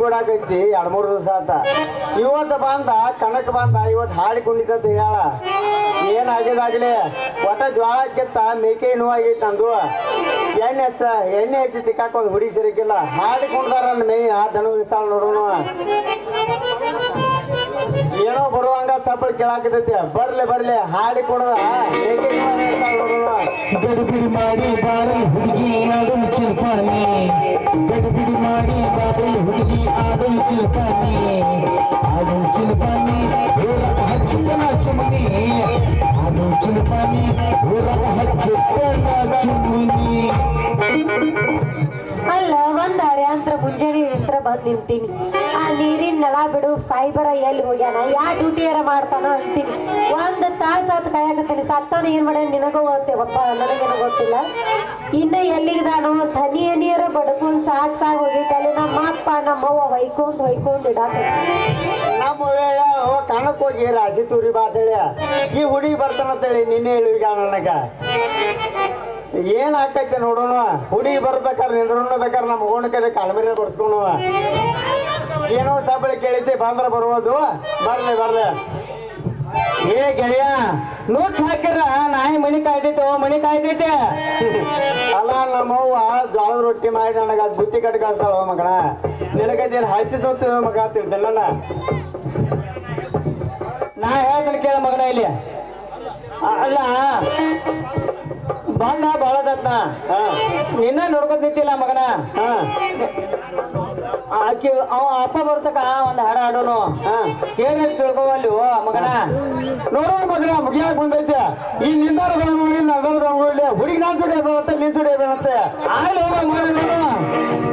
ಕೊಡಾಕೈತಿ ಎರಡ್ ಮೂರು ದಿವಸ ಆತ. ಇವತ್ತು ಬಂದ, ಕಣಕ್ ಬಂದ ಇವತ್ತು ಹಾಡಿ ಕುಣಿತಂತ ಹೇಳ ಏನಾಗ್ಯದಾಗ್ಲಿ ಒಟ್ಟ ಜ್ವಾಳ ಕಿತ್ತ, ಮೇಕೆ ನೋವಾಗೈತಿ ಅಂದು ಎಣ್ಣೆ ಹಚ್ಚ, ಎಣ್ಣೆ ಹಚ್ಚಿ ತಿಕ್ಕಾಕ ಒಂದು ಹುಡಿ ಸರಿಕಿಲ್ಲ. ಹಾಡಿ ಕುಣ್ದಾರ ಮೇ ಆ ದನ ದಿವಸ ನೋಡೋಣ ಏನೋ ಬರುವಂಗ ಸಪ್ಪಳ ಕೇಳಾಕತೈತಿ ಬರ್ಲಿ ಬರ್ಲಿ, ಹಾಡಿ ಕೊಡದ, ಮೇಕೆ ನೋಡೋಣ ಗಡಿಬಿಡಿ ಮಾಡಿ ಬಾರಲ್ ಹುಡುಗಿ ಅಲ್ಲ, ಒಂದ್ ಅರ್ಯಾಂತ್ರ ಮುಂಜಾನೆ ನಿಂತ್ರ ಬಂದ್ ನಿಂತೀನಿ. ಆ ನೀರಿನ ನಳ ಬಿಡು ಸಾಯಿಬರ ಎಲ್ಲಿ ಹೋಗ್ಯಾನ? ಯಾ ಡ್ಯೂಟಿಯಾರ ಮಾಡ್ತಾನ ಅಂತೀನಿ. ಒಂದ್ ತಾಸ ಆತ್ ಕಾಯಕತ್ತೀನಿ ಸತ್ತಾನ ಏನ್ ಮಾಡ್ಯಾನ? ನಿನಗೂ ಗೊತ್ತೇವಪ್ಪ ನನಗೇನು ಗೊತ್ತಿಲ್ಲ. ಇನ್ನ ಎಲ್ಲಿಗೆ ಹನಿ ಹನಿಯರ ಹೊಯ್ಕೊಂಡ್ ಹೊಯ್ಕೊಂಡ್ ಇಡಾಕ ನಮ್ಮ ವೇಳ ಹೋಗಿ ರಾಶಿ ತೂರಿ ಬಾತೇಳಿ ಈ ಹುಡುಗಿ ಬರ್ತಾನಂತೇಳಿ ನಿನ್ನೆ ಹೇಳಿಗ ನನಗ. ಏನ್ ಆಕೈತೆ ನೋಡೋಣ ಹುಡಿ ಬರ್ಬೇಕಾದ್ರೆ ನಿಂದ್ರೂ ಬೇಕಾದ್ರೆ ನಮ್ಮ ಓಣ ಕಡೆ ಕಾಲ್ಮರಿ ಬಡ್ಸ್ಕೊಣ ಏನೋ ಸಬಳಿ ಕೇಳಿದ್ದೆ, ಬಂದ್ರ ಬರ್ಬೋದು ಬರ್ಲಿ ಬರ್ಲಿ. ಏ ಗೆಳೆಯ ನೋಟ್ ಹಾಕಿರ ನಾಯಿ ಮನಿ ಕಾಯ್ತೈತೋ ಮಣಿ ಕಾಯ್ತೈತೆ ಅಲ್ಲ ನಮ್ಮವ್ವ ಜೋಳದ ರೊಟ್ಟಿ ಮಾಡಿ ನನಗ ಬುತ್ತಿ ಕಟ್ಟಿ ಕಳ್ಸಾಳ ಮಗಣ ನಿನಗದೇನು ಹಚ್ಚಿದ್ದು ಮಗ ತಿಳ್ತೇನೆ ನನ್ನ? ನಾ ಹೇಳ್ತೀನಿ ಕೇಳ ಮಗನ ಇಲ್ಲಿ. ಅಲ್ಲ ಬಣ್ಣ ಹಾ. ನಿನ್ನ ನೋಡ್ಕೊತ ನಿಂತಿಲ್ಲ ಮಗನ. ಹಾ. ಆಕಿ ಅವ ಅಪ್ಪ ಬರ್ತಕ ಒಂದ್ ಹಾಡ ಹಾಡೋನು. ಏನ್ ತಿಳ್ಕೊವಲ್ಲಿ ಓ ಮಗನ. ನೋಡೋಣ ಮಗನ ಮುಗಿಯಾಕ್ ಬಂದೈತೆ. ಈ ನಿಂದಾರ ನಗರ ಬೆಂಗಳೂರಲ್ಲಿ ಹುಡುಗಿ ನಾನ್ ಸುಡಿ ಬರುತ್ತೆ ನೀನ್ ಸುಡಿ ಬರುತ್ತೆ ಆಗ್ಲಿ ಹೋಗ ಮಾಡಿ